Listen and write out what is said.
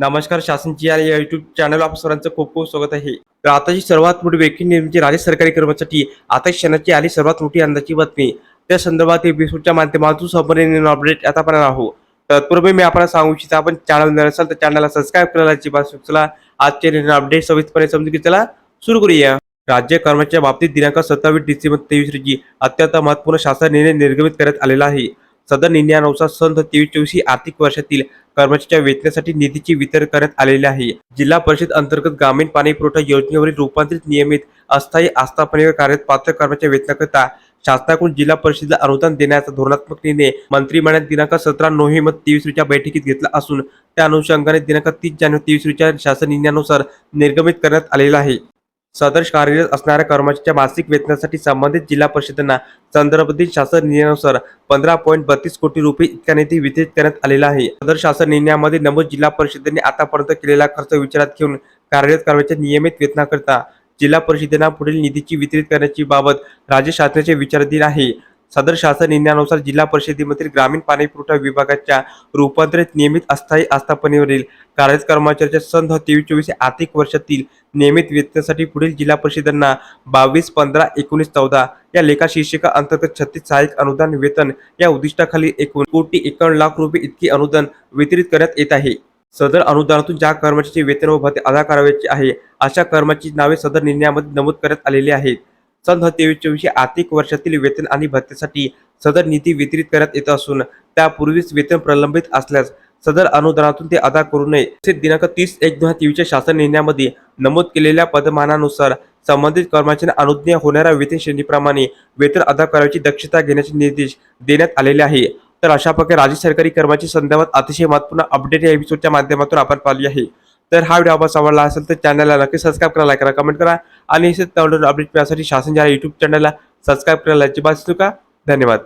नमस्कार शासनची या YouTube channel आप सर्वांचं खूप खूप स्वागत आहे. तर आताची सर्वात मोठी ब्रेकिंग न्यूज म्हणजे राज्य सरकारी कर्मचारी आता क्षणाची आली सर्वात मोठी अंदाची बातमी. त्या संदर्भात एपिसोडच्या माध्यमातून संपूर्ण अपडेट आता आपण आहोत. तत्पूर्वी मी आपल्याला सांगू इच्छितो आपण चॅनल नवीन असाल तर चॅनलला सबस्क्राईब करायला अजिबात चला. आजचे निर्णय अपडेट सविस्तरपणे समजून घेतला सुरू करूया. राज्य कर्मचाऱ्या बाबतीत दिनांक सत्तावीस डिसेंबर तेवीस रोजी अत्यंत महत्त्वपूर्ण शासन निर्णय निर्गमित करण्यात आलेला आहे. सदर निर्णयानुसार सन तेवीस चोवीस ही आर्थिक वर्षातील कर्मचाऱ्याच्या वेतनासाठी निधीचे वितरण करण्यात आलेले आहे. जिल्हा परिषद अंतर्गत ग्रामीण पाणी पुरवठा योजनेवरील रूपांतरित नियमित अस्थायी आस्थापनेवर कार्यरत पात्र कर्मचारी वेतनाकरिता शासनाकडून जिल्हा परिषदेला अनुदान देण्याचा धोरणात्मक निर्णय मंत्रिमंडळात दिनांक सतरा नोव्हेंबर तेवीस रोजच्या बैठकीत घेतला असून त्या अनुषंगाने दिनांक तीस जानेवारी तेवीस रोजच्या शासन निर्णयानुसार निर्गमित करण्यात आलेला आहे. सदर कार्यरत असणाऱ्या कर्मचाऱ्याच्या मासिक वेतनासाठी संबंधित जिल्हा परिषदांना संदर्भातील शासन निर्णयानुसार पंधरा पॉईंट बत्तीस कोटी रुपये इतका निधी वितरित करण्यात आलेला आहे. सदर शासन निर्णयामध्ये नमूद जिल्हा परिषदेने आतापर्यंत केलेला खर्च विचारात घेऊन कार्यरत कर्मचाऱ्या नियमित वेतनाकरता जिल्हा परिषदेना पुढील निधीची वितरित करण्याची बाबत राज्य शासनाचे विचाराधीन आहे. सदर शासन निर्णयानुसार जिल्हा परिषदेमधील ग्रामीण पाणीपुरवठा विभागाच्या रूपांतरित नियमित अस्थायी आस्थापनेवरील कार्यरत कर्मचाऱ्याच्या सन तेवीस चोवीस आर्थिक वर्षातील नियमित वेतनासाठी पुढील जिल्हा परिषदांना बावीस पंधरा एकोणीस चौदा या लेखा शीर्षिका अंतर्गत छत्तीस सहाय्यक अनुदान वेतन या उद्दिष्टाखाली एकूण कोटी एकावन्न लाख रुपये इतके अनुदान वितरित करण्यात येत आहे. सदर अनुदानातून ज्या कर्मचाऱ्याचे वेतन व भत्ते अदा करावयाचे आहे अशा कर्मचारी नावे सदर निर्णयामध्ये नमूद करण्यात आलेली आहेत. सन तेवीस चोवीसशे आर्थिक वर्षातील वेतन आणि भत्त्यासाठी सदर निधी वितरित करण्यात येत असून त्यापूर्वीच वेतन प्रलंबित असल्यास सदर अनुदानातून ते अदा करू नये. तसेच दिनांक तीस एक दोन हजार तेवीसच्या शासन निर्णयामध्ये नमूद केलेल्या पदमानानुसार संबंधित कर्मचाऱ्यांना अनुज्ञ होणाऱ्या वेतन श्रेणीप्रमाणे वेतन अदा करायची दक्षता घेण्याचे निर्देश देण्यात आलेले आहे. तर अशा प्रकारे राज्य सरकारी कर्मचारी संदर्भात अतिशय महत्त्वपूर्ण अपडेट या एपिसोडच्या माध्यमातून आपण पाहिली आहे. तर हा व्हिडिओ आपण आवडला असेल तर चॅनलला नक्की सबस्क्राईब करा लाईक करा कमेंट करा. आणि असेच अपडेट मिळण्यासाठी शासन ज्या यूट्यूब चॅनलला सबस्क्राईब करायला अजिबात नका. धन्यवाद.